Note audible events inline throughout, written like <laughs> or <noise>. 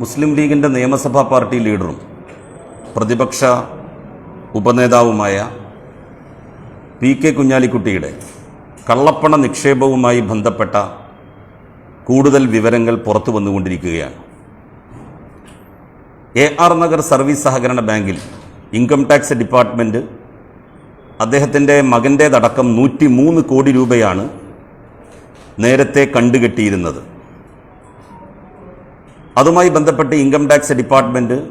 മുസ്ലിം ലീഗിന്റെ നിയമസഭാ പാർട്ടി ലീഡറും പ്രതിപക്ഷ ഉപനേതാവുമായ പി കെ കുഞ്ഞാലിക്കുട്ടിയുടെ കള്ളപ്പണ നിക്ഷേപവുമായി ബന്ധപ്പെട്ട കൂടുതൽ വിവരങ്ങൾ പുറത്തു വന്നുകൊണ്ടിരിക്കുകയാണ്. എ ആർ നഗർ സർവീസ് സഹകരണ ബാങ്കിൽ ഇൻകം ടാക്സ് ഡിപ്പാർട്ട്മെന്റ് അദ്ദേഹത്തിന്റെ മകന്റേതടക്കം നൂറ്റി മൂന്ന് കോടി രൂപയാണ് നേരത്തെ കണ്ടുകെട്ടിയിരുന്നത്. അതുമായി ബന്ധപ്പെട്ട് ഇൻകം ടാക്സ് ഡിപ്പാർട്ട്മെന്റ്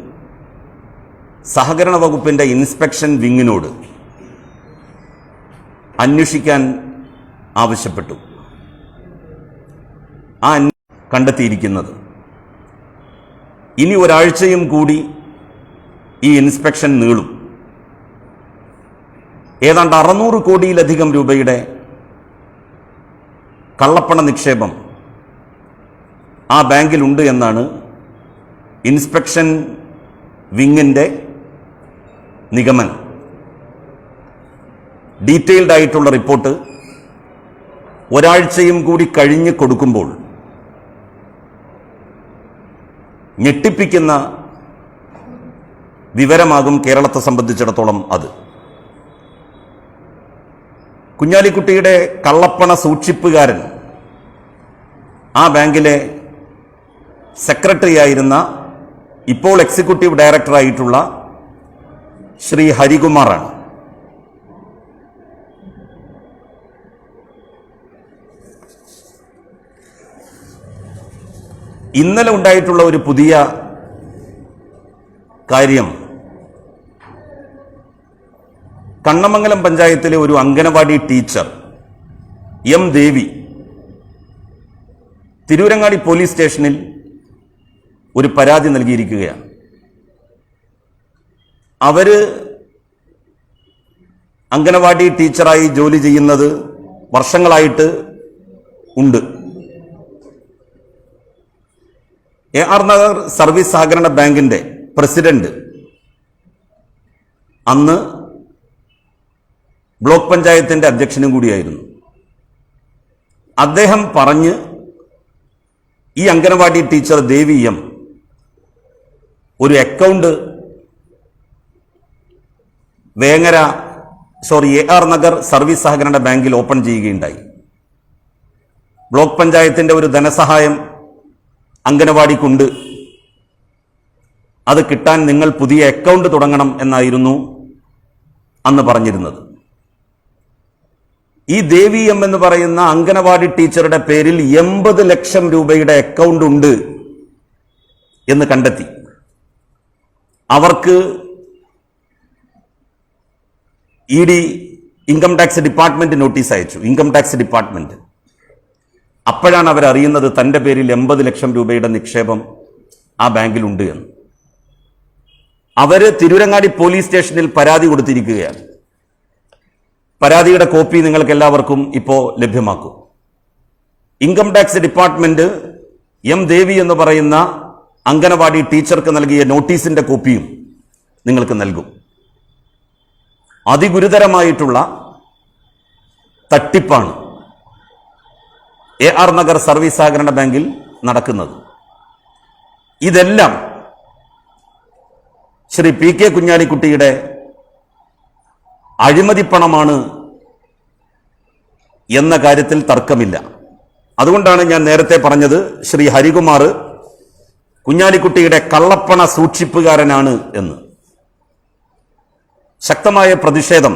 സഹകരണ വകുപ്പിന്റെ ഇൻസ്പെക്ഷൻ വിങ്ങിനോട് അന്വേഷിക്കാൻ ആവശ്യപ്പെട്ടു. ആ കണ്ടെത്തിയിരിക്കുന്നത്. ഇനി ഒരാഴ്ചയും കൂടി ഈ ഇൻസ്പെക്ഷൻ നീളും. ഏതാണ്ട് അറുന്നൂറ് കോടിയിലധികം രൂപയുടെ കള്ളപ്പണ നിക്ഷേപം ആ ബാങ്കിലുണ്ട് എന്നാണ് ഇൻസ്പെക്ഷൻ വിങ്ങിന്റെ നിഗമനം. ഡീറ്റെയിൽഡ് ആയിട്ടുള്ള റിപ്പോർട്ട് ഒരാഴ്ചയും കൂടി കഴിഞ്ഞ് കൊടുക്കുമ്പോൾ ഞെട്ടിപ്പിക്കുന്ന വിവരമാകും കേരളത്തെ സംബന്ധിച്ചിടത്തോളം അത്. കുഞ്ഞാലിക്കുട്ടിയുടെ കള്ളപ്പണ സൂക്ഷിപ്പുകാരൻ ആ ബാങ്കിലെ സെക്രട്ടറി ആയിരുന്ന ഇപ്പോൾ എക്സിക്യൂട്ടീവ് ഡയറക്ടറായിട്ടുള്ള ശ്രീ ഹരികുമാറാണ്. ഇന്നലെ ഉണ്ടായിട്ടുള്ള ഒരു പുതിയ കാര്യം കണ്ണമംഗലം പഞ്ചായത്തിലെ ഒരു anganwadi teacher M Devi Tirurangadi police സ്റ്റേഷനിൽ ഒരു പരാതി നൽകിയിരിക്കുകയാണ്. അവർ അംഗനവാടി ടീച്ചറായി ജോലി ചെയ്യുന്നത് വർഷങ്ങളായിട്ട് ഉണ്ട്. എ ആർ നഗർ സർവീസ് സഹകരണ ബാങ്കിന്റെ പ്രസിഡന്റ് അന്ന് ബ്ലോക്ക് പഞ്ചായത്തിന്റെ അധ്യക്ഷനും കൂടിയായിരുന്നു. അദ്ദേഹം പറഞ്ഞ് ഈ അംഗനവാടി ടീച്ചർ ദേവി എം ഒരു account Vengara sorry A R Nagar service സഹകരണ ബാങ്കിൽ ഓപ്പൺ ചെയ്യുകയുണ്ടായി. ബ്ലോക്ക് പഞ്ചായത്തിന്റെ ഒരു ധനസഹായം അംഗനവാടിക്കുണ്ട്. അത് കിട്ടാൻ നിങ്ങൾ പുതിയ അക്കൗണ്ട് തുടങ്ങണം എന്നായിരുന്നു അന്ന് പറഞ്ഞിരുന്നത്. ഈ ദേവി എം എന്ന് പറയുന്ന അംഗനവാടി ടീച്ചറുടെ പേരിൽ എൺപത് ലക്ഷം രൂപയുടെ അക്കൗണ്ട് ഉണ്ട് എന്ന് കണ്ടെത്തി. അവർക്ക് E D income tax department notice അയച്ചു. Income tax department. അപ്പോഴാണ് അവർ അറിയുന്നത് തന്റെ പേരിൽ എൺപത് ലക്ഷം രൂപയുടെ നിക്ഷേപം ആ ബാങ്കിലുണ്ട് എന്ന്. അവർ തിരൂരങ്ങാടി പോലീസ് സ്റ്റേഷനിൽ പരാതി കൊടുത്തിരിക്കുകയാണ്. പരാതിയുടെ കോപ്പി നിങ്ങൾക്ക് എല്ലാവർക്കും ഇപ്പോൾ ലഭ്യമാക്കും. Income tax department M Devi എന്ന് പറയുന്ന അംഗനവാടി ടീച്ചർക്ക് നൽകിയ നോട്ടീസിന്റെ കോപ്പിയും നിങ്ങൾക്ക് നൽകും. അതിഗുരുതരമായിട്ടുള്ള തട്ടിപ്പാണ് എ ആർ നഗർ സർവീസ് സഹകരണ ബാങ്കിൽ നടക്കുന്നത്. ഇതെല്ലാം ശ്രീ പി കെ കുഞ്ഞാലിക്കുട്ടിയുടെ അഴിമതിപ്പണമാണ് എന്ന കാര്യത്തിൽ തർക്കമില്ല. അതുകൊണ്ടാണ് ഞാൻ നേരത്തെ പറഞ്ഞത് ശ്രീ ഹരികുമാർ കുഞ്ഞാലിക്കുട്ടിയുടെ കള്ളപ്പണ സൂക്ഷിപ്പുകാരനാണ് എന്ന്. ശക്തമായ പ്രതിഷേധം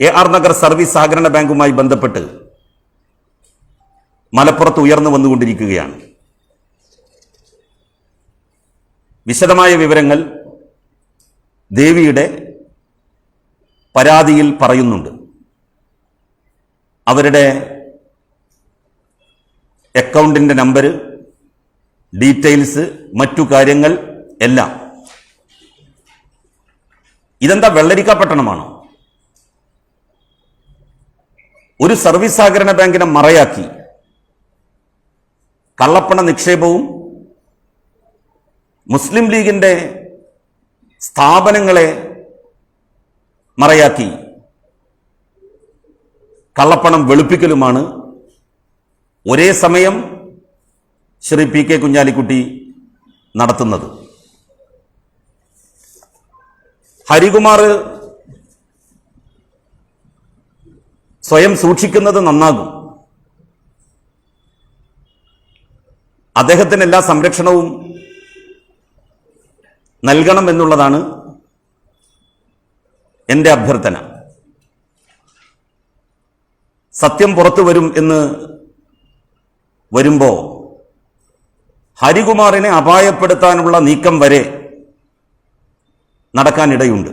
എ ആർ നഗർ സർവീസ് സഹകരണ ബാങ്കുമായി ബന്ധപ്പെട്ട് മലപ്പുറത്ത് ഉയർന്നു വന്നുകൊണ്ടിരിക്കുകയാണ്. വിശദമായ വിവരങ്ങൾ ദേവിയുടെ പരാതിയിൽ പറയുന്നുണ്ട്. അവരുടെ അക്കൗണ്ടിന്റെ നമ്പർ ഡീറ്റെയിൽസ് മറ്റു കാര്യങ്ങൾ എല്ലാം. ഇതെന്താ വെള്ളരിക്ക പട്ടണമാണോ? ഒരു സർവീസ് സഹകരണ ബാങ്കിനെ മറയാക്കി. കള്ളപ്പണ നിക്ഷേപവും മുസ്ലിം ലീഗിന്റെ സ്ഥാപനങ്ങളെ മറയാക്കി. കള്ളപ്പണം വെളുപ്പിക്കലുമാണ് ഒരേ സമയം ശ്രീ പി കെ കുഞ്ഞാലിക്കുട്ടി നടത്തുന്നത്. ഹരികുമാർ സ്വയം സൂക്ഷിക്കുന്നത് നന്നാകും. അദ്ദേഹത്തിന് എല്ലാ സംരക്ഷണവും നൽകണം എന്നുള്ളതാണ് എന്റെ അഭ്യർത്ഥന. സത്യം പുറത്തു വരും എന്ന് വരുമ്പോ ഹരികുമാറിനെ അപായപ്പെടുത്താനുള്ള നീക്കം വരെ നടക്കാനിടയുണ്ട്.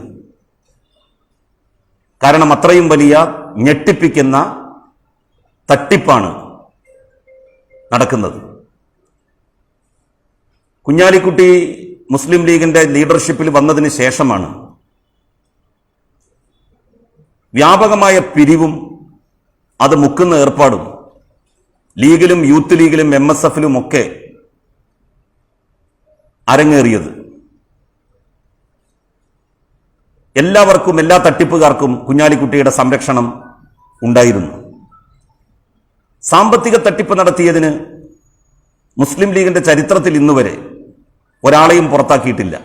കാരണം അത്രയും വലിയ ഞെട്ടിപ്പിക്കുന്ന തട്ടിപ്പാണ് നടക്കുന്നത്. കുഞ്ഞാലിക്കുട്ടി മുസ്ലിം ലീഗിന്റെ ലീഡർഷിപ്പിൽ വന്നതിന് ശേഷമാണ് വ്യാപകമായ പിരിവും അത് മുക്കുന്ന ഏർപ്പാടും ലീഗിലും യൂത്ത് ലീഗിലും എം എസ് എഫിലും ഒക്കെ അരങ്ങേറിയത്. എല്ലാവർക്കും എല്ലാ തട്ടിപ്പുകാർക്കും കുഞ്ഞാലിക്കുട്ടിയുടെ സംരക്ഷണം ഉണ്ടായിരുന്നു. സാമ്പത്തിക തട്ടിപ്പ് നടത്തിയതിന് മുസ്ലിം ലീഗിന്റെ ചരിത്രത്തിൽ ഇന്നുവരെ ഒരാളെയും പുറത്താക്കിയിട്ടില്ല.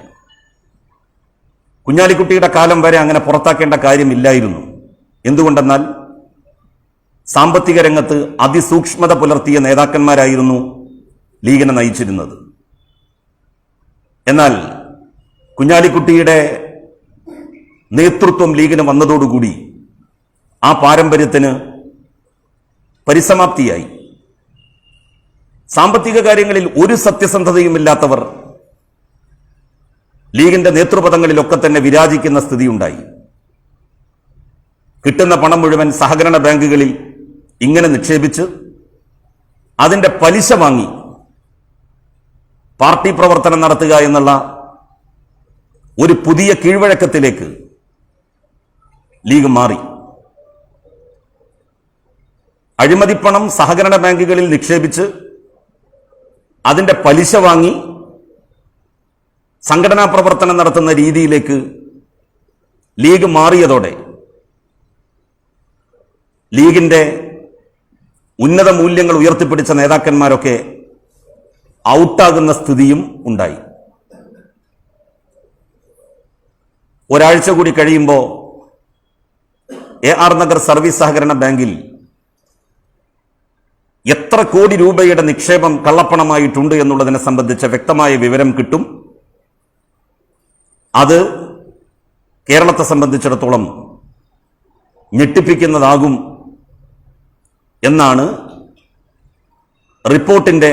കുഞ്ഞാലിക്കുട്ടിയുടെ കാലം വരെ അങ്ങനെ പുറത്താക്കേണ്ട കാര്യമില്ലായിരുന്നു. എന്തുകൊണ്ടെന്നാൽ സാമ്പത്തിക രംഗത്ത് അതിസൂക്ഷ്മത പുലർത്തിയ നേതാക്കന്മാരായിരുന്നു ലീഗിനെ നയിച്ചിരുന്നത്. എന്നാൽ കുഞ്ഞാലിക്കുട്ടിയുടെ നേതൃത്വം ലീഗിന് വന്നതോടുകൂടി ആ പാരമ്പര്യത്തിന് പരിസമാപ്തിയായി. സാമ്പത്തിക കാര്യങ്ങളിൽ ഒരു സത്യസന്ധതയുമില്ലാത്തവർ ലീഗിന്റെ നേതൃപദങ്ങളിലൊക്കെ തന്നെ വിരാജിക്കുന്ന സ്ഥിതിയുണ്ടായി. കിട്ടുന്ന പണം മുഴുവൻ സഹകരണ ബാങ്കുകളിൽ ഇങ്ങനെ നിക്ഷേപിച്ച് അതിന്റെ പലിശ വാങ്ങി പാർട്ടി പ്രവർത്തനം നടത്തുക എന്നുള്ള ഒരു പുതിയ കീഴ്വഴക്കത്തിലേക്ക് ലീഗ് മാറി. അഴിമതിപ്പണം സഹകരണ ബാങ്കുകളിൽ നിക്ഷേപിച്ച് അതിന്റെ പലിശ വാങ്ങി സംഘടനാ പ്രവർത്തനം നടത്തുന്ന രീതിയിലേക്ക് ലീഗ് മാറിയതോടെ ലീഗിന്റെ ഉന്നത മൂല്യങ്ങൾ ഉയർത്തിപ്പിടിച്ച നേതാക്കന്മാരൊക്കെ ഔട്ടാകുന്ന സ്ഥിതിയും ഉണ്ടായി. ഒരാഴ്ച കൂടി കഴിയുമ്പോൾ എ ആർ നഗർ സർവീസ് സഹകരണ ബാങ്കിൽ എത്ര കോടി രൂപയുടെ നിക്ഷേപം കള്ളപ്പണമായിട്ടുണ്ട് എന്നുള്ളതിനെ സംബന്ധിച്ച വ്യക്തമായ വിവരം കിട്ടും. അത് കേരളത്തെ സംബന്ധിച്ചിടത്തോളം ഞെട്ടിപ്പിക്കുന്നതാകും എന്നാണ് റിപ്പോർട്ടിന്റെ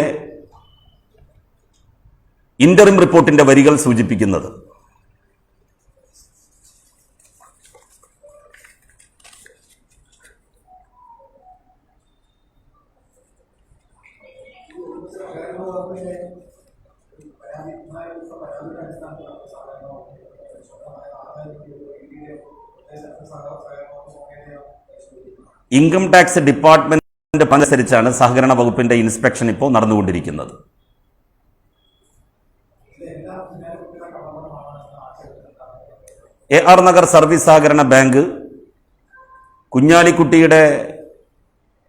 ഇന്ററിം റിപ്പോർട്ടിന്റെ വരികൾ സൂചിപ്പിക്കുന്നത്. ഇൻകം ടാക്സ് ഡിപ്പാർട്ട്മെന്റ് അനുസരിച്ചാണ് സഹകരണ വകുപ്പിന്റെ ഇൻസ്പെക്ഷൻ ഇപ്പോൾ നടന്നുകൊണ്ടിരിക്കുന്നത്. എ ആർ നഗർ സർവീസ് സഹകരണ ബാങ്ക് കുഞ്ഞാലിക്കുട്ടിയുടെ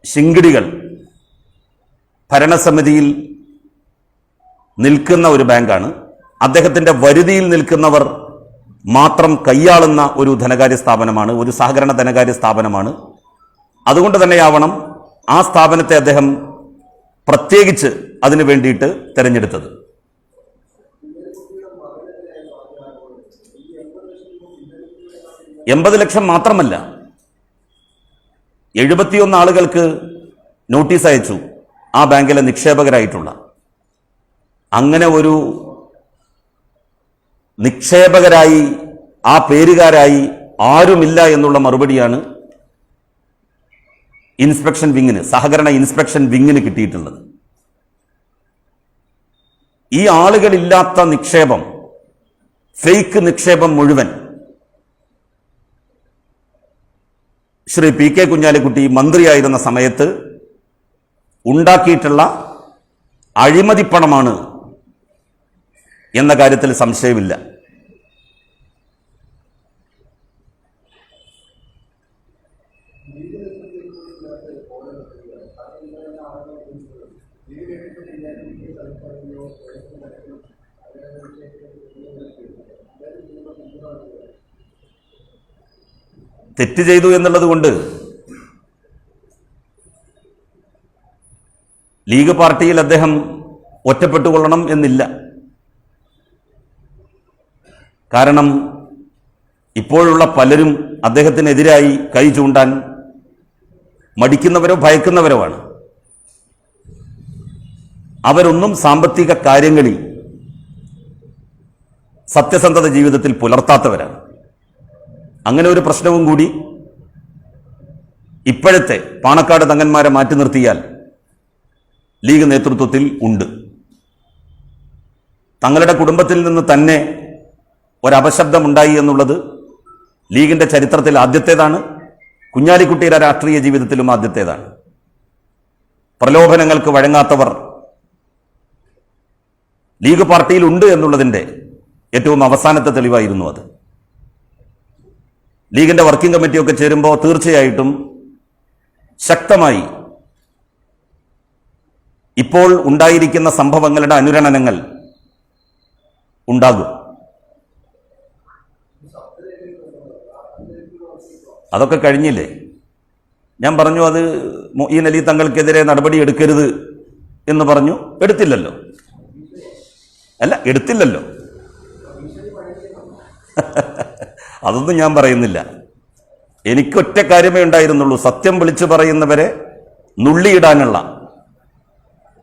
ശിങ്കിടികൾ ഭരണസമിതിയിൽ നിൽക്കുന്ന ഒരു ബാങ്കാണ്. അദ്ദേഹത്തിന്റെ വരുതിയിൽ നിൽക്കുന്നവർ മാത്രം കൈയാളുന്ന ഒരു ധനകാര്യ സ്ഥാപനമാണ് ഒരു സഹകരണ ധനകാര്യ സ്ഥാപനമാണ്. അതുകൊണ്ട് തന്നെയാവണം ആ സ്ഥാപനത്തെ അദ്ദേഹം പ്രത്യേകിച്ച് അതിനു വേണ്ടിയിട്ട് തിരഞ്ഞെടുത്തത്. എൺപത് ലക്ഷം മാത്രമല്ല എഴുപത്തിയൊന്ന് ആളുകൾക്ക് നോട്ടീസ് അയച്ചു ആ ബാങ്കിലെ നിക്ഷേപകരായിട്ടുള്ള. അങ്ങനെ ഒരു നിക്ഷേപകരായി ആ പേരുകാരായി ആരുമില്ല എന്നുള്ള മറുപടിയാണ് ഇൻസ്പെക്ഷൻ വിങ്ങിന് സഹകരണ ഇൻസ്പെക്ഷൻ വിങ്ങിന് കിട്ടിയിട്ടുള്ളത്. ഈ ആളുകളില്ലാത്ത നിക്ഷേപം ഫേക്ക് നിക്ഷേപം മുഴുവൻ ശ്രീ പി കെ കുഞ്ഞാലിക്കുട്ടി മന്ത്രിയായിരുന്ന സമയത്ത് ഉണ്ടാക്കിയിട്ടുള്ള അഴിമതിപ്പണമാണ് എന്ന കാര്യത്തിൽ സംശയമില്ല. തെറ്റ് ചെയ്തു എന്നുള്ളത് കൊണ്ട് ലീഗ് പാർട്ടിയിൽ അദ്ദേഹം ഒറ്റപ്പെട്ടുകൊള്ളണം എന്നില്ല. കാരണം ഇപ്പോഴുള്ള പലരും അദ്ദേഹത്തിനെതിരായി കൈ ചൂണ്ടാൻ മടിക്കുന്നവരോ ഭയക്കുന്നവരോ ആണ്. അവരൊന്നും സാമ്പത്തിക കാര്യങ്ങളിൽ സത്യസന്ധത ജീവിതത്തിൽ പുലർത്താത്തവരാണ്. അങ്ങനെ ഒരു പ്രശ്നവും കൂടി ഇപ്പോഴത്തെ പാണക്കാട് തങ്ങന്മാരെ മാറ്റി നിർത്തിയാൽ ലീഗ് നേതൃത്വത്തിൽ ഉണ്ട്. തങ്ങളുടെ കുടുംബത്തിൽ നിന്ന് തന്നെ ഒരപശബ്ദമുണ്ടായി എന്നുള്ളത് ലീഗിന്റെ ചരിത്രത്തിൽ ആദ്യത്തേതാണ്. കുഞ്ഞാലിക്കുട്ടിയുടെ രാഷ്ട്രീയ ജീവിതത്തിലും ആദ്യത്തേതാണ്. പ്രലോഭനങ്ങൾക്ക് വഴങ്ങാത്തവർ ലീഗ് പാർട്ടിയിൽ ഉണ്ട് എന്നുള്ളതിന്റെ ഏറ്റവും അവസാനത്തെ തെളിവായിരുന്നു അത്. ലീഗിന്റെ വർക്കിംഗ് കമ്മിറ്റിയൊക്കെ ചേരുമ്പോൾ തീർച്ചയായിട്ടും ശക്തമായി ഇപ്പോൾ ഉണ്ടായിരിക്കുന്ന സംഭവങ്ങളുടെ അനുരണനങ്ങൾ ഉണ്ടാകും. അതൊക്കെ കഴിഞ്ഞില്ലേ? ഞാൻ പറഞ്ഞു അത് മൊയ്യൻ അലി തങ്ങൾക്കെതിരെ നടപടി എടുക്കരുത് എന്ന് പറഞ്ഞു. എടുത്തില്ലല്ലോ. അല്ല എടുത്തില്ലല്ലോ. <laughs> അതൊന്നും ഞാൻ പറയുന്നില്ല. എനിക്കൊറ്റ കാര്യമേ ഉണ്ടായിരുന്നുള്ളൂ. സത്യം വിളിച്ചു പറയുന്നവരെ നുള്ളിയിടാനുള്ള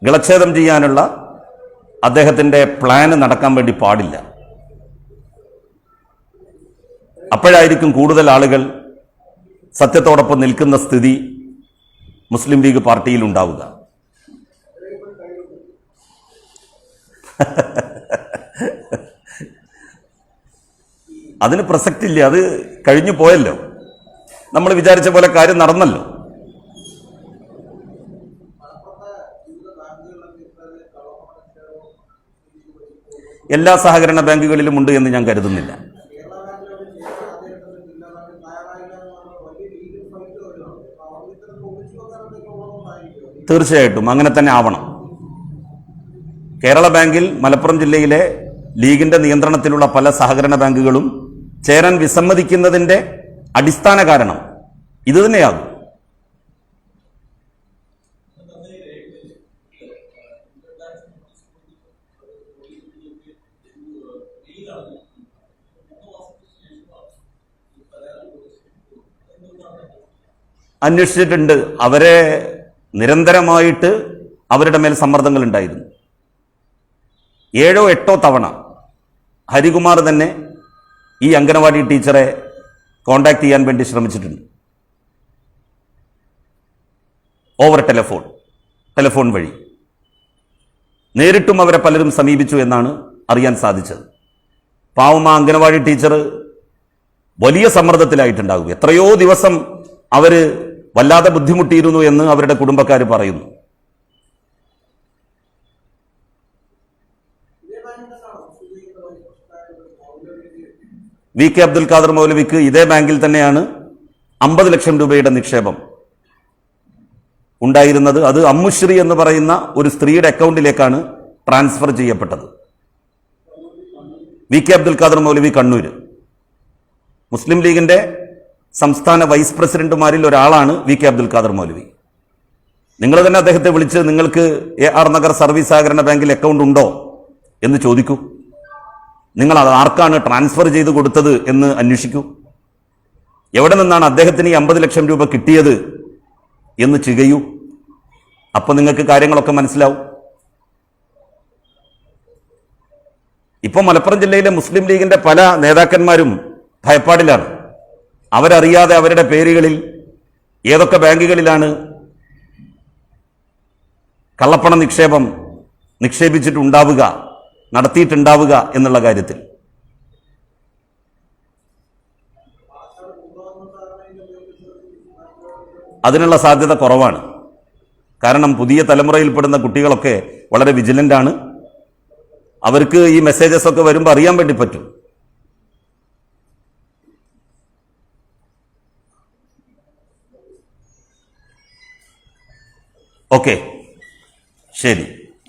ഗളച്ഛേദം ചെയ്യാനുള്ള അദ്ദേഹത്തിന്റെ പ്ലാന് നടക്കാൻ വേണ്ടി പാടില്ല. അപ്പോഴായിരിക്കും കൂടുതൽ ആളുകൾ സത്യത്തോടൊപ്പം നിൽക്കുന്ന സ്ഥിതി മുസ്ലിം ലീഗ് പാർട്ടിയിൽ ഉണ്ടാവുക. അതിന് പ്രസക്തില്ല അത് കഴിഞ്ഞു പോയല്ലോ. നമ്മൾ വിചാരിച്ച പോലെ കാര്യം നടന്നല്ലോ. എല്ലാ സഹകരണ ബാങ്കുകളിലും ഉണ്ട് എന്ന് ഞാൻ കരുതുന്നില്ല. തീർച്ചയായിട്ടും അങ്ങനെ തന്നെ ആവണം. കേരള ബാങ്കിൽ മലപ്പുറം ജില്ലയിലെ ലീഗിന്റെ നിയന്ത്രണത്തിലുള്ള പല സഹകരണ ബാങ്കുകളും ചേരാൻ വിസമ്മതിക്കുന്നതിന്റെ അടിസ്ഥാന കാരണം ഇത് തന്നെയാകും. അന്വേഷിച്ചിട്ടുണ്ട്. അവരെ നിരന്തരമായിട്ട് അവരുടെ മേൽ സമ്മർദ്ദങ്ങൾ ഉണ്ടായിരുന്നു. ഏഴോ എട്ടോ തവണ ഹരികുമാർ തന്നെ ഈ അംഗനവാടി ടീച്ചറെ കോണ്ടാക്ട് ചെയ്യാൻ വേണ്ടി ശ്രമിച്ചിട്ടുണ്ട്. ഓവർ ടെലിഫോൺ ടെലിഫോൺ വഴി. നേരിട്ടും അവരെ പലരും സമീപിച്ചു എന്നാണ് അറിയാൻ സാധിച്ചത്. പാവം ആ അംഗനവാടി ടീച്ചർ വലിയ സമ്മർദ്ദത്തിലായിട്ടുണ്ടാകും. എത്രയോ ദിവസം അവർ വല്ലാതെ ബുദ്ധിമുട്ടിയിരുന്നു എന്ന് അവരുടെ കുടുംബക്കാർ പറയുന്നു. വി കെ അബ്ദുൽ ഖാദർ മൗലവിക്ക് ഇതേ ബാങ്കിൽ തന്നെയാണ് അമ്പത് ലക്ഷം രൂപയുടെ നിക്ഷേപം ഉണ്ടായിരുന്നത്. അത് അമ്മുശ്രീ എന്ന് പറയുന്ന ഒരു സ്ത്രീയുടെ അക്കൗണ്ടിലേക്കാണ് ട്രാൻസ്ഫർ ചെയ്യപ്പെട്ടത്. വി കെ അബ്ദുൽ ഖാദർ മൗലവി കണ്ണൂർ മുസ്ലിം ലീഗിന്റെ സംസ്ഥാന വൈസ് പ്രസിഡന്റുമാരിൽ ഒരാളാണ് വി കെ അബ്ദുൽ ഖാദർ മൗലവി. നിങ്ങൾ തന്നെ അദ്ദേഹത്തെ വിളിച്ച് നിങ്ങൾക്ക് എ ആർ നഗർ സർവീസ് സഹകരണ ബാങ്കിൽ അക്കൗണ്ട് ഉണ്ടോ എന്ന് ചോദിക്കൂ. നിങ്ങൾ അത് ആർക്കാണ് ട്രാൻസ്ഫർ ചെയ്ത് കൊടുത്തത് എന്ന് അന്വേഷിക്കൂ. എവിടെ നിന്നാണ് അദ്ദേഹത്തിന് ഈ അമ്പത് ലക്ഷം രൂപ കിട്ടിയത് എന്ന് ചികയൂ. അപ്പോൾ നിങ്ങൾക്ക് കാര്യങ്ങളൊക്കെ മനസ്സിലാവും. ഇപ്പോൾ മലപ്പുറം ജില്ലയിലെ മുസ്ലിം ലീഗിന്റെ പല നേതാക്കന്മാരും ഭയപ്പാടിലാണ്. അവരറിയാതെ അവരുടെ പേരുകളിൽ ഏതൊക്കെ ബാങ്കുകളിലാണ് കള്ളപ്പണ നിക്ഷേപം നിക്ഷേപിച്ചിട്ടുണ്ടാവുക നടത്തിയിട്ടുണ്ടാവുക എന്നുള്ള കാര്യത്തിൽ. അതിനുള്ള സാധ്യത കുറവാണ്. കാരണം പുതിയ തലമുറയിൽപ്പെടുന്ന കുട്ടികളൊക്കെ വളരെ വിജിലന്റ് ആണ് അവർക്ക് ഈ മെസ്സേജസ് ഒക്കെ വരുമ്പോൾ അറിയാൻ വേണ്ടി പറ്റും. ഓക്കെ. ശരി.